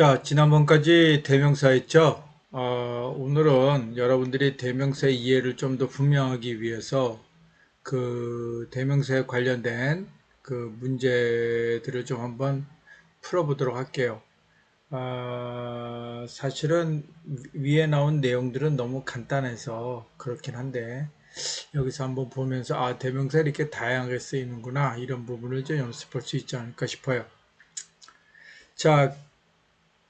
자, 지난번까지 대명사였죠? 어, 오늘은 여러분들이 대명사의 이해를 좀 더 분명하기 위해서 그 대명사에 관련된 그 문제들을 좀 한번 풀어보도록 할게요. 아, 사실은 위에 나온 내용들은 너무 간단해서 그렇긴 한데 여기서 한번 보면서 아, 대명사 이렇게 다양하게 쓰이는구나 이런 부분을 좀 연습할 수 있지 않을까 싶어요. 자,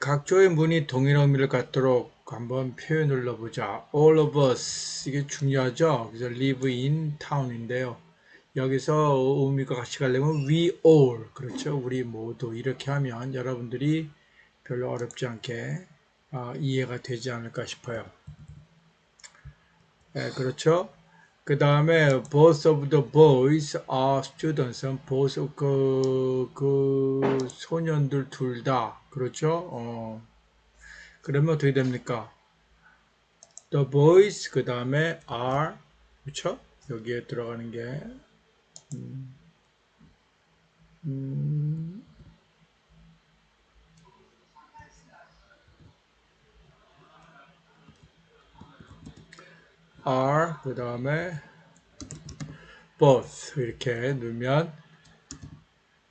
각조의 문이 동일한 의미를 갖도록 한번 표현을 넣어보자. All of us 이게 중요하죠. 그래서 live in town인데요. 여기서 의미가 같이 가려면 we all 그렇죠. 우리 모두 이렇게 하면 여러분들이 별로 어렵지 않게 아, 이해가 되지 않을까 싶어요. 네, 그렇죠. 그 다음에 both of the boys are students. both 그, 그 소년들 둘 다 그렇죠. 어. 그러면 어떻게 됩니까? The boys 그 다음에 are 그렇죠. 여기에 들어가는 게 음, 음, are 그 다음에 both 이렇게 넣으면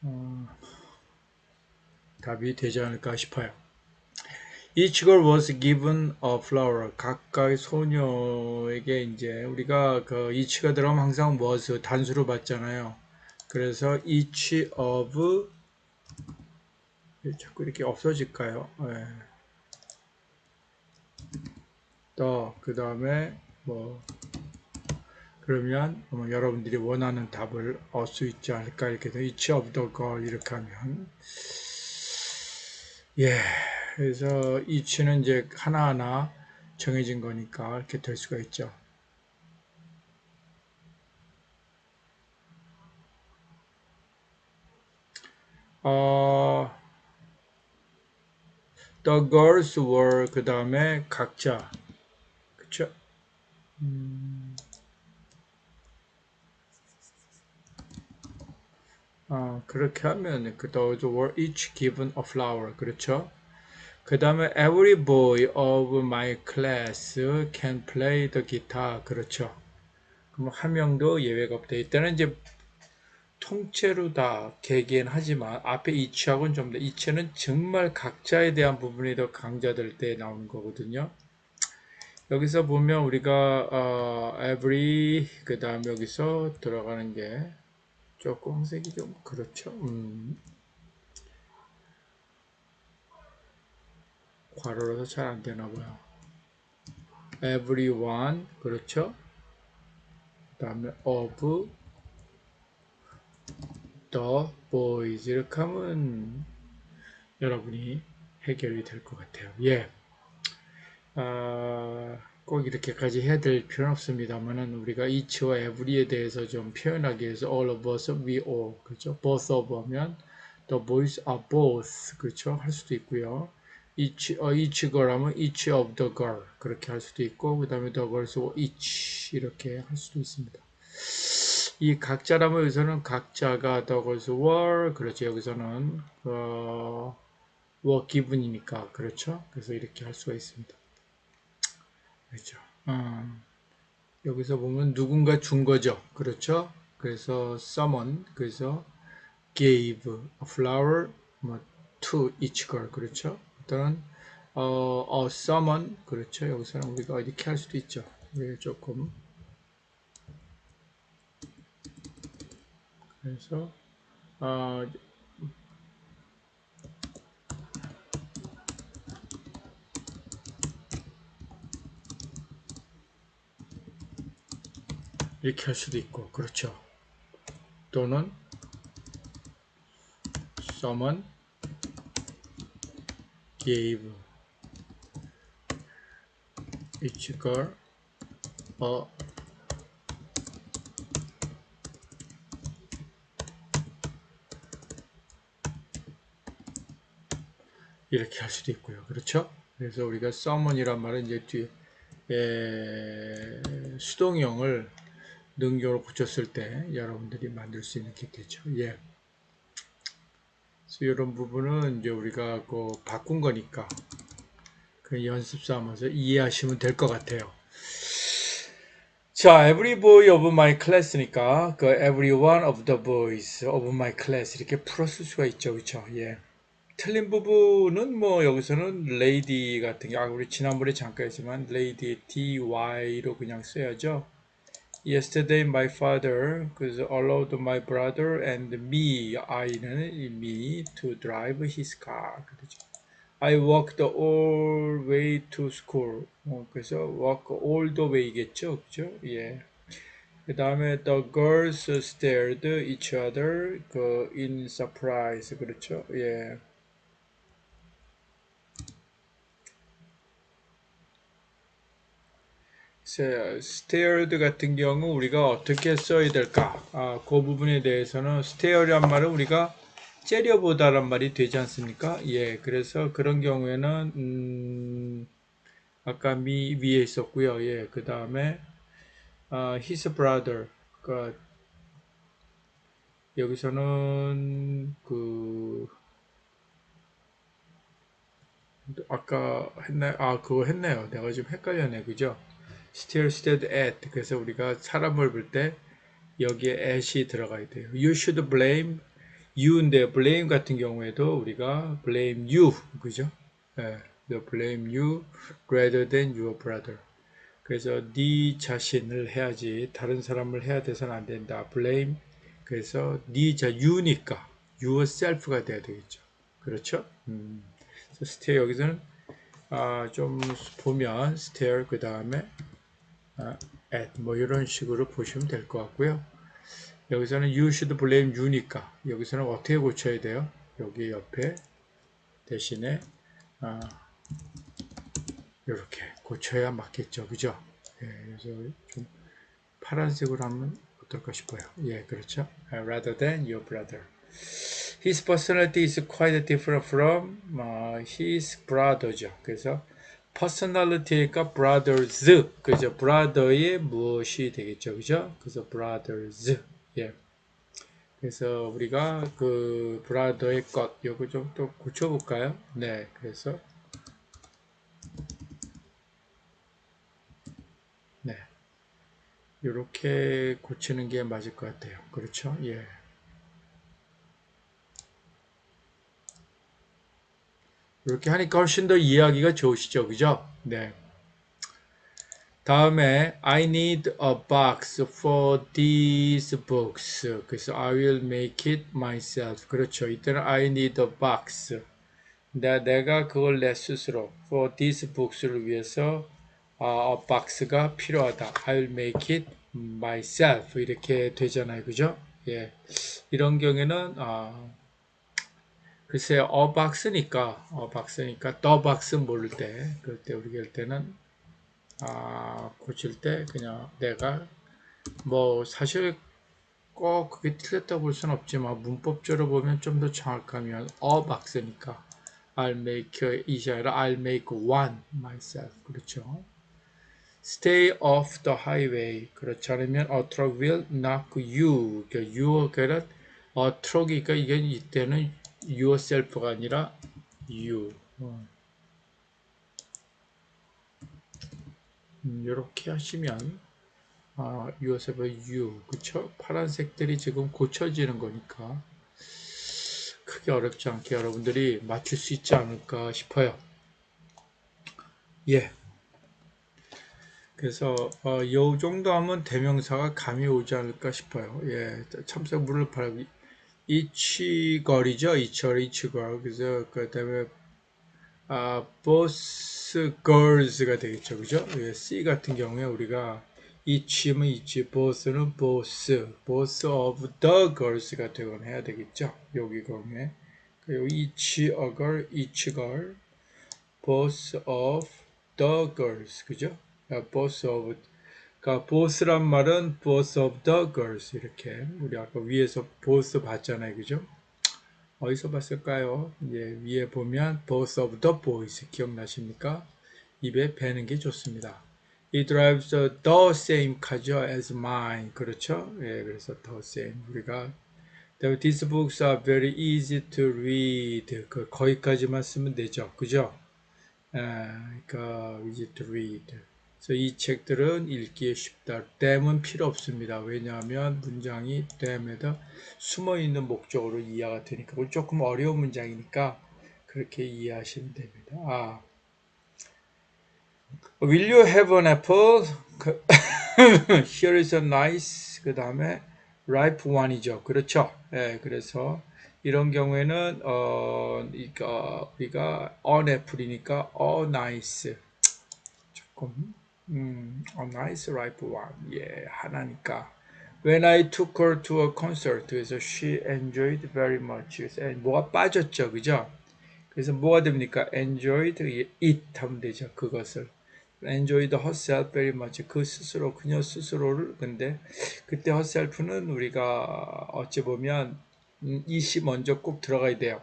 어, 답이 되지 않을까 싶어요. Each girl was given a flower. 각각 소녀에게 이제 우리가 그 each가 들어가면 항상 was 단수로 받잖아요. 그래서 each of 자꾸 이렇게 없어질까요? 네. 더그 다음에 뭐 그러면 뭐 여러분들이 원하는 답을 얻을 수 있지 않을까 이렇게 해서 each of the girl 이렇게 하면 예 그래서 each는 이제 하나하나 정해진 거니까 이렇게 될 수가 있죠. 어, the girls were 그 다음에 각자 그쵸? 음, 아, 그렇게 하면 그 those were each given a flower 그렇죠? 그 다음에 every boy of my class can play the guitar 그렇죠? 그럼 한 명도 예외가 없다. 이때는 이제 통째로 다 개개인 하지만 앞에 each하고는 좀더 each는 정말 각자에 대한 부분이 더 강조될 때 나오는 거거든요. 여기서 보면 우리가 어, every 그 다음 여기서 들어가는 게 조금 색이 좀 그렇죠. 음. 괄호라서 잘 안 되나 봐요. everyone 그렇죠. 그 다음에 of the boys 이렇게 하면 여러분이 해결이 될 것 같아요. 예. 아, 꼭 이렇게까지 해야 될 필요는 없습니다만은 우리가 each와 every에 대해서 좀 표현하기 위해서 all of us, we all 그렇죠. both of 하면 the boys are both 그렇죠. 할 수도 있고요. each, 어, each girl 하면 each of the girl 그렇게 할 수도 있고 그 다음에 the girls each 이렇게 할 수도 있습니다. 이 각자라면 여기서는 각자가 the girls were 그렇죠. 여기서는 어, were given이니까 그렇죠. 그래서 이렇게 할 수가 있습니다. 그렇죠. 어, 여기서 보면 누군가 준 거죠. 그렇죠. 그래서 someone 그래서 gave a flower 뭐, to each girl 그렇죠. 또는 어, 어 someone 그렇죠. 여기서는 우리가 이렇게 할 수도 있죠. 왜 조금 그래서 어, 이렇게 할 수도 있고 그렇죠. 또는 someone gave each girl a 이렇게 할 수도 있고요. 그렇죠? 그래서 우리가 someone이란 말은 이제 뒤에 에, 수동형을 능용으로 붙였을 때 여러분들이 만들 수 있는 게 되죠. 예. 그래서 이런 부분은 이제 우리가 그 바꾼 거니까 그 연습 삼아서 이해하시면 될 것 같아요. 자, every boy of my class니까 그 every one of the boys of my class 이렇게 풀었을 수가 있죠, 그렇죠? 예. 틀린 부분은 뭐 여기서는 lady 같은 게 아, 우리 지난번에 잠깐 했지만 lady dy로 그냥 써야죠. Yesterday my father 그래서 allowed my brother and me I는 me to drive his car 그렇죠. I walked all way to school. 어, 그래서 walk all the way겠죠, 그죠? 예. 그 다음에 the girls stared each other 그 in surprise 그렇죠? 예. Stared 같은 경우 우리가 어떻게 써야 될까? 아, 그 부분에 대해서는 stare란 말은 우리가 째려보다란 말이 되지 않습니까? 예, 그래서 그런 경우에는 음, 아까 미 위에 있었고요. 예, 그 다음에 아, his brother, 그 여기서는 그 아까 했나요? 아, 그거 했네요. 내가 지금 헷갈렸네, 그죠? Stare, stared at. 그래서 우리가 사람을 볼 때 여기에 at이 들어가야 돼요. You should blame you인데 blame 같은 경우에도 우리가 blame you 그죠? 예, the blame you rather than your brother. 그래서 네 자신을 해야지 다른 사람을 해야 돼서는 안 된다. blame 그래서 네자 you니까 yourself가 돼야 되겠죠. 그렇죠? 음. stay 여기서는 아, 좀 보면 stare 그 다음에 아, at 뭐 이런 식으로 보시면 될 것 같고요. 여기서는 you should blame you니까 여기서는 어떻게 고쳐야 돼요? 여기 옆에 대신에 아, 이렇게 고쳐야 맞겠죠, 그죠? 예, 그래서 좀 파란색으로 하면 어떨까 싶어요. 예, 그렇죠. Rather than your brother. His personality is quite different from uh, his brother죠. 그래서 personality가 brothers, 그죠? brother의 무엇이 되겠죠, 그죠? 그래서 brothers. 예. 그래서 우리가 그 브라더의 것 요거 좀 또 고쳐 볼까요? 네, 그래서 네, 이렇게 고치는 게 맞을 것 같아요. 그렇죠? 예. 이렇게 하니까 훨씬 더 이해하기가 좋으시죠, 그죠? 네. 다음에 I need a box for these books. 그래서 I will make it myself. 그렇죠. 이때는 I need a box. 내, 내가 그걸 내 스스로 for these books를 위해서 아, a box가 필요하다. I will make it myself. 이렇게 되잖아요. 그죠? 예. 이런 경우에는 아, a box니까 the box 모를 때 그럴 때 우리가 할 때는 아, 고칠 때 그냥 내가 뭐 사실 꼭 그게 틀렸다고 볼 수는 없지만 문법적으로 보면 좀 더 정확하면 어 박스니까 I'll make 이이 아니라 I'll make one myself. 그렇죠? Stay off the highway. 그렇지 않으면 a truck will knock you. 그러니까 you 그러니까 a truck이니까 이게 이때는 yourself가 아니라 you 어. 음, 이렇게 하시면 아, 요셉의 U 그쵸? 파란색들이 지금 고쳐지는 거니까 크게 어렵지 않게 여러분들이 맞출 수 있지 않을까 싶어요. 예. 그래서 어, 요 정도 하면 대명사가 감이 오지 않을까 싶어요. 예, 참새 물을 팔고 이치걸이죠, 이철, 이치걸. 그래서 그 다음에 아, both girls가 되겠죠. 그죠? 예, C 같은 경우에 우리가 each면 each, both는 both, both of the girls가 되곤 해야 되겠죠. 여기 경우에. each a girl, each girl, both of the girls. 그죠? 아, both of, 그러니까 both란 말은 both of the girls. 이렇게. 우리 아까 위에서 both 봤잖아요. 그죠? 어디서 봤을까요? 예, 위에 보면 both of the boys 기억나십니까? 입에 배는 게 좋습니다. He drives the same car as mine. 그렇죠? 예, 그래서 the same. 우리가 These books are very easy to read. 그 거기까지만 쓰면 되죠. 그죠? 아, 그러니까 easy to read. 그래서 이 책들은 읽기에 쉽다. tham은 필요 없습니다. 왜냐하면 문장이 tham에다 숨어 있는 목적으로 이해가 되니까 그건 조금 어려운 문장이니까 그렇게 이해하시면 됩니다. 아, Will you have an apple? 그- Here is a nice. 그 다음에 ripe one이죠. 그렇죠. 예, 그래서 이런 경우에는 어, 그러니까 우리가 an apple이니까 a nice. 조금 음, a nice ripe one. 예, 하나니까. When I took her to a concert, 그래서 she enjoyed very much. 그래서 뭐가 빠졌죠, 그죠? 그래서 뭐가 됩니까? enjoyed it 하면 되죠. 그것을. enjoyed herself very much. 그 스스로, 그녀 스스로를. 근데 그때 herself는 우리가 어찌 보면 음, it이 먼저 꼭 들어가야 돼요.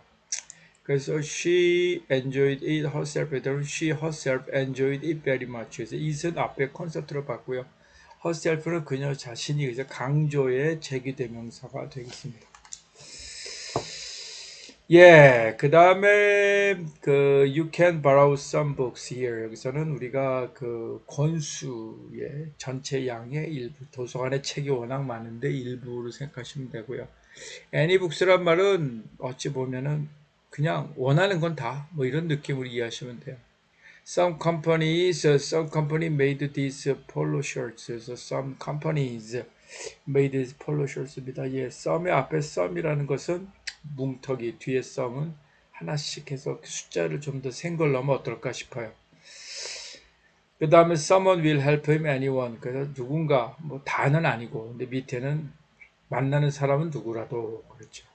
그래서 she enjoyed it herself better. She herself enjoyed it very much. 그래서 it은 앞에 콘셉트로 봤고요. herself는 그녀 자신이 그래서 강조의 제기대명사가 되겠습니다. 예, 그 다음에 그 you can borrow some books here. 여기서는 우리가 그 권수의 전체 양의 일부, 도서관에 책이 워낙 많은데 일부로 생각하시면 되고요. any books란 말은 어찌 보면은 그냥 원하는 건 다 뭐 이런 느낌으로 이해하시면 돼요. Some companies, some company made these polo shirts. 그래서 some companies made these polo shirts입니다. 예, some의 앞에 some이라는 것은 뭉터기 뒤에 some은 하나씩 해서 숫자를 좀 더 센 걸 넣으면 어떨까 싶어요. 그 다음에 someone will help him anyone. 그래서 누군가 뭐 다는 아니고 근데 밑에는 만나는 사람은 누구라도 그렇죠.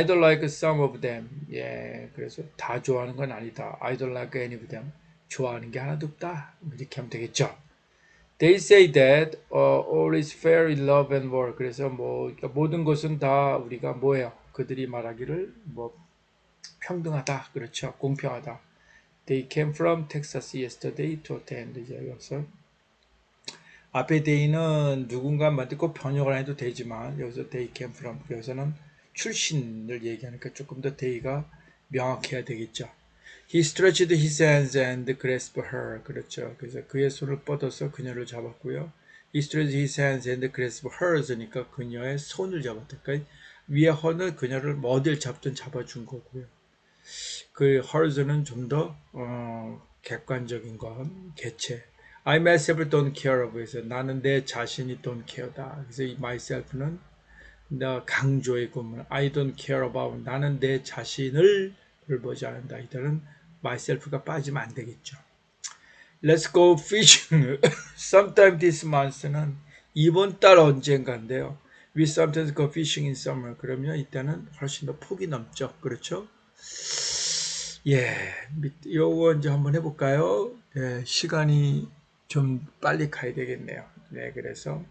Don't like some of them. 예, 그래서 다 좋아하는 건 아니다. Don't like any of them. 좋아하는 게 하나도 없다. 이렇게 하면 되겠죠. They say that uh, all is fair in love and war. 그래서 뭐 그러니까 모든 것은 다 우리가 뭐예요? 그들이 말하기를 뭐 평등하다. 그렇죠. 공평하다. They came from Texas yesterday to attend. 이제 여기서 앞에 day는 누군가한테 꼭 번역을 안 해도 되지만 여기서 they came from 여기서는 출신을 얘기하니까 조금 더 day가 명확해야 되겠죠. He stretched his hands and grasped her. 그렇죠. 그래서 그의 손을 뻗어서 그녀를 잡았고요. He stretched his hands and grasped hers.니까 그녀의 손을 잡았다. 그러니까 위에 허는 그녀를 뭐 어딜 잡든 잡아준 거고요. 그 hers는 좀더 어, 객관적인 건 개체. I myself don't care of. 그래서 나는 내 자신이 don't care다. 그래서 이 myself는 나 강조의 구문. I don't care about. 나는 내 자신을 돌보지 않는다. 이들은 myself가 빠지면 안 되겠죠. Let's go fishing. Sometime this month는 이번 달 언젠가인데요. We sometimes go fishing in summer. 그러면 이때는 훨씬 더 폭이 넘죠. 그렇죠? 예, 밑- 요거 이제 한번 해볼까요? 예, 시간이 좀 빨리 가야 되겠네요. 네, 그래서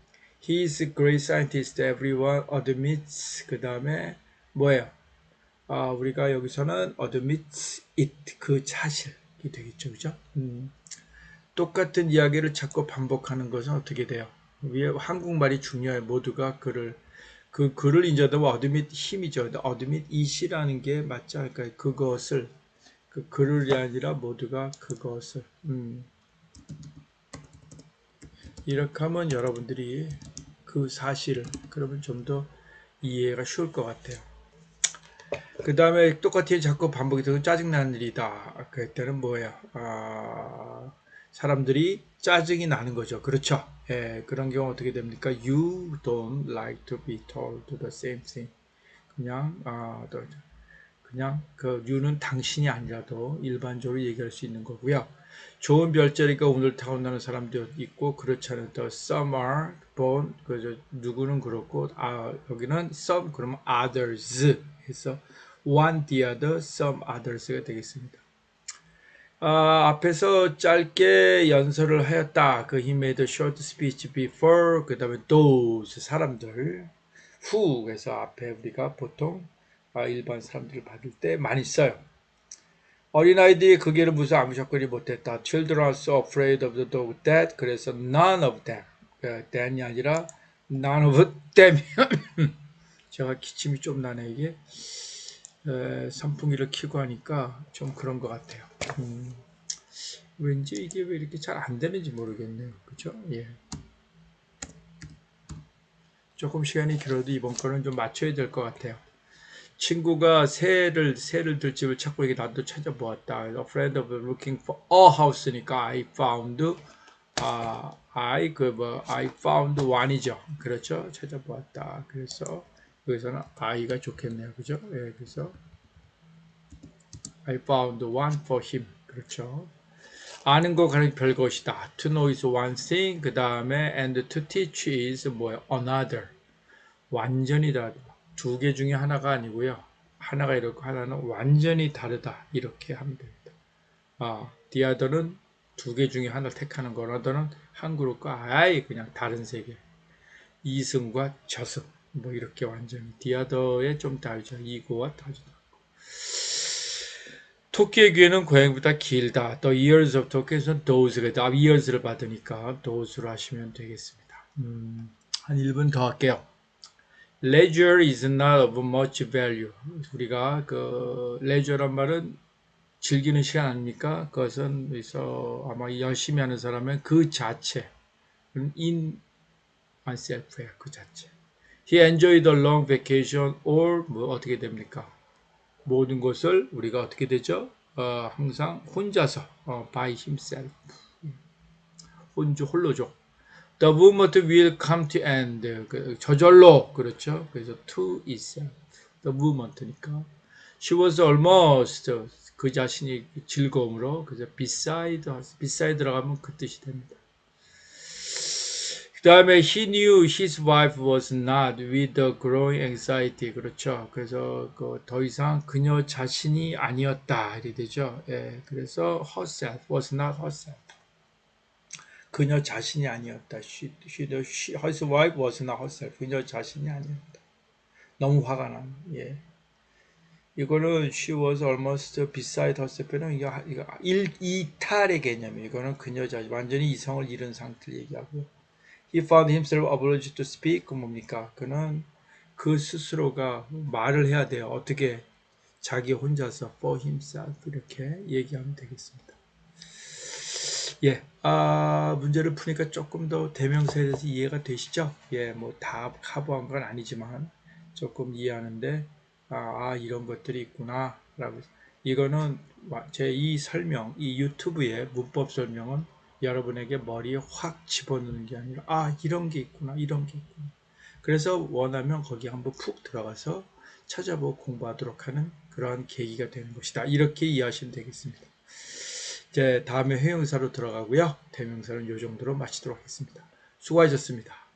He is a great scientist. Everyone admits. 그 다음에 뭐예요? 아, 우리가 여기서는 admits it. 그 사실이 되겠죠, 그죠? 음, 똑같은 이야기를 자꾸 반복하는 것은 어떻게 돼요? 위에 한국말이 중요해요. 모두가 그를 그 글을 인자도 admit 힘이죠. admit it이라는 게 맞죠? 그러니까 그것을 그 글이 아니라 모두가 그것을 음. 이렇게 하면 여러분들이 그 사실을 그러면 좀 더 이해가 쉬울 것 같아요. 그 다음에 똑같이 자꾸 반복이 되고 짜증나는 일이다. 그때는 뭐예요? 아, 사람들이 짜증이 나는 거죠. 그렇죠? 예, 그런 경우 어떻게 됩니까? You don't like to be told the same thing. 그냥 아, 또 그냥 그 you는 당신이 아니라도 일반적으로 얘기할 수 있는 거고요. 좋은 별자리가 오늘 타온다는 사람도 있고 그렇지 않은 또 some are born 그저 누구는 그렇고 아 여기는 some 그러면 others 해서 one the other some others가 되겠습니다. 아, 앞에서 짧게 연설을 하였다. 그 he made a short speech before 그 다음에 those 사람들 who 그래서 앞에 우리가 보통 아, 일반 사람들을 받을 때 많이 써요. 어린아이들이 그 길을 무서 아무작거리 못했다. Children are so afraid of the dog that 그래서 none of them 그 that이 아니라 none of them 제가 기침이 좀 나네 이게 에, 선풍기를 켜고 하니까 좀 그런 것 같아요. 음, 왠지 이게 왜 이렇게 잘 안 되는지 모르겠네요. 그죠? 예. 조금 시간이 길어도 이번 거는 좀 맞춰야 될 것 같아요. 친구가 새를 새를 들 집을 찾고 이게 나도 찾아보았다. A friend of looking for a house니까 I found 아 I 그뭐 I found one이죠. 그렇죠? 찾아보았다. 그래서 여기서는 I가 좋겠네요. 그죠? 예, 그래서 I found one for him. 그렇죠? 아는 거 가는 별것이다. To know is one thing. 그 다음에 and to teach is 뭐야? Another. 완전히 다르다. 두 개 중에 하나가 아니고요. 하나가 이렇고 하나는 완전히 다르다. 이렇게 하면 됩니다. 아, other는 두 개 중에 하나를 택하는 거. another는 한 그룹과 아예 그냥 다른 세계. 이승과 저승. 뭐 이렇게 완전히 other에 좀 다르죠. 이거와 다르죠. 토끼의 귀에는 고양이보다 길다. The ears of 토끼에서는 those가 다 ears를 받으니까 those로 하시면 되겠습니다. 음, 한 1분 더 할게요. Leisure is not of much value. 우리가 그 leisure란 말은 즐기는 시간 아닙니까? 그것은 그래서 아마 열심히 하는 사람은 그 자체, in oneself예요. 그 자체. He enjoyed a long vacation or 뭐 어떻게 됩니까? 모든 것을 우리가 어떻게 되죠? 어, 항상 혼자서 어, by himself 혼주 홀로죠. The movement will come to end. 그, 저절로 그렇죠. 그래서 to itself. The movement니까. She was almost 그 자신이 즐거움으로 그래서 beside beside 들어가면 그 뜻이 됩니다. 그 다음에 he knew his wife was not with the growing anxiety 그렇죠. 그래서 그 더 이상 그녀 자신이 아니었다 이렇게 되죠. 예, 그래서 herself was not herself. 그녀 자신이 아니었다. She, she, she, his wife was not herself. 그녀 자신이 아니었다. 너무 화가 난. 예. 이거는 she was almost beside herself는 이거 이거 일 이탈의 개념이에요. 이거는 그녀 자신 완전히 이성을 잃은 상태를 얘기하고요. He found himself obliged to speak. 그 뭡니까? 그는 그 스스로가 말을 해야 돼요. 어떻게 자기 혼자서 for himself 이렇게 얘기하면 되겠습니다. 예, 아, 문제를 푸니까 조금 더 대명사에 대해서 이해가 되시죠? 예, 뭐 다 커버한 건 아니지만 조금 이해하는데 아, 아, 이런 것들이 있구나 라고 이거는 제 이 설명, 이 유튜브의 문법 설명은 여러분에게 머리에 확 집어넣는 게 아니라 아 이런 게 있구나 이런 게 있구나. 그래서 원하면 거기 한번 푹 들어가서 찾아보고 공부하도록 하는 그러한 계기가 되는 것이다. 이렇게 이해하시면 되겠습니다 이제 다음에 회용사로 들어가고요. 대명사는 이 정도로 마치도록 하겠습니다. 수고하셨습니다